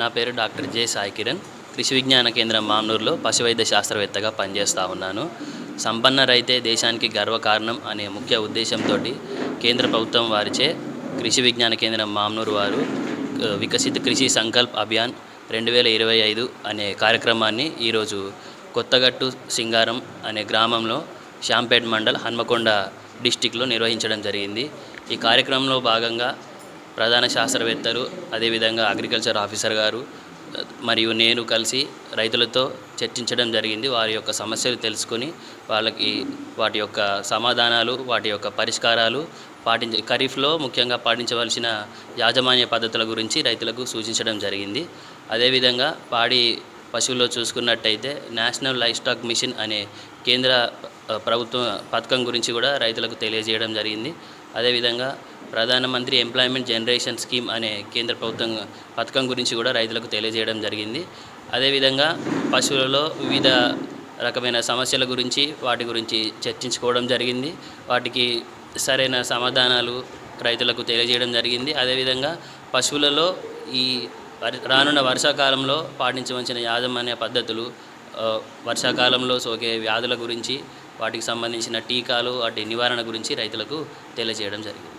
నా పేరు doctor J Sai Kiran కృషి విజ్ఞాన కేంద్రం మామూరులో పశువైద్య శాస్త్రవేత్తగా పనిచేస్తూ ఉన్నాను. సంపన్న రైతే దేశానికి గర్వకారణం అనే ముఖ్య ఉద్దేశంతో కేంద్ర ప్రభుత్వం వారిచే కృషి విజ్ఞాన కేంద్రం మామనూరు వారు వికసిత కృషి సంకల్ప్ అభియాన్ రెండు వేల ఇరవై ఐదు అనే కార్యక్రమాన్ని ఈరోజు కొత్తగట్టు సింగారం అనే గ్రామంలో శాంపేట్ మండల్ హన్మకొండ డిస్టిక్లో నిర్వహించడం జరిగింది. ఈ కార్యక్రమంలో భాగంగా ప్రధాన శాస్త్రవేత్తలు అదేవిధంగా అగ్రికల్చర్ ఆఫీసర్ గారు మరియు నేను కలిసి రైతులతో చర్చించడం జరిగింది. వారి యొక్క సమస్యలు తెలుసుకొని వాళ్ళకి వాటి యొక్క సమాధానాలు వాటి యొక్క పరిష్కారాలు పాటించ ఖరీఫ్లో ముఖ్యంగా పాటించవలసిన యాజమాన్య పద్ధతుల గురించి రైతులకు సూచించడం జరిగింది. అదేవిధంగా పాడి పశువుల్లో చూసుకున్నట్టయితే నేషనల్ లైఫ్ స్టాక్ మిషన్ అనే కేంద్ర ప్రభుత్వ పథకం గురించి కూడా రైతులకు తెలియజేయడం జరిగింది. అదేవిధంగా ప్రధానమంత్రి ఎంప్లాయ్మెంట్ జనరేషన్ స్కీమ్ అనే కేంద్ర ప్రభుత్వం పథకం గురించి కూడా రైతులకు తెలియజేయడం జరిగింది. అదేవిధంగా పశువులలో వివిధ రకమైన సమస్యల గురించి వాటి గురించి చర్చించుకోవడం జరిగింది. వాటికి సరైన సమాధానాలు రైతులకు తెలియజేయడం జరిగింది. అదేవిధంగా పశువులలో ఈ రానున్న వర్షాకాలంలో పాటించవలసిన యాజమాన్య పద్ధతులు వర్షాకాలంలో సోకే వ్యాధుల గురించి వాటికి సంబంధించిన టీకాలు వాటి నివారణ గురించి రైతులకు తెలియజేయడం జరిగింది.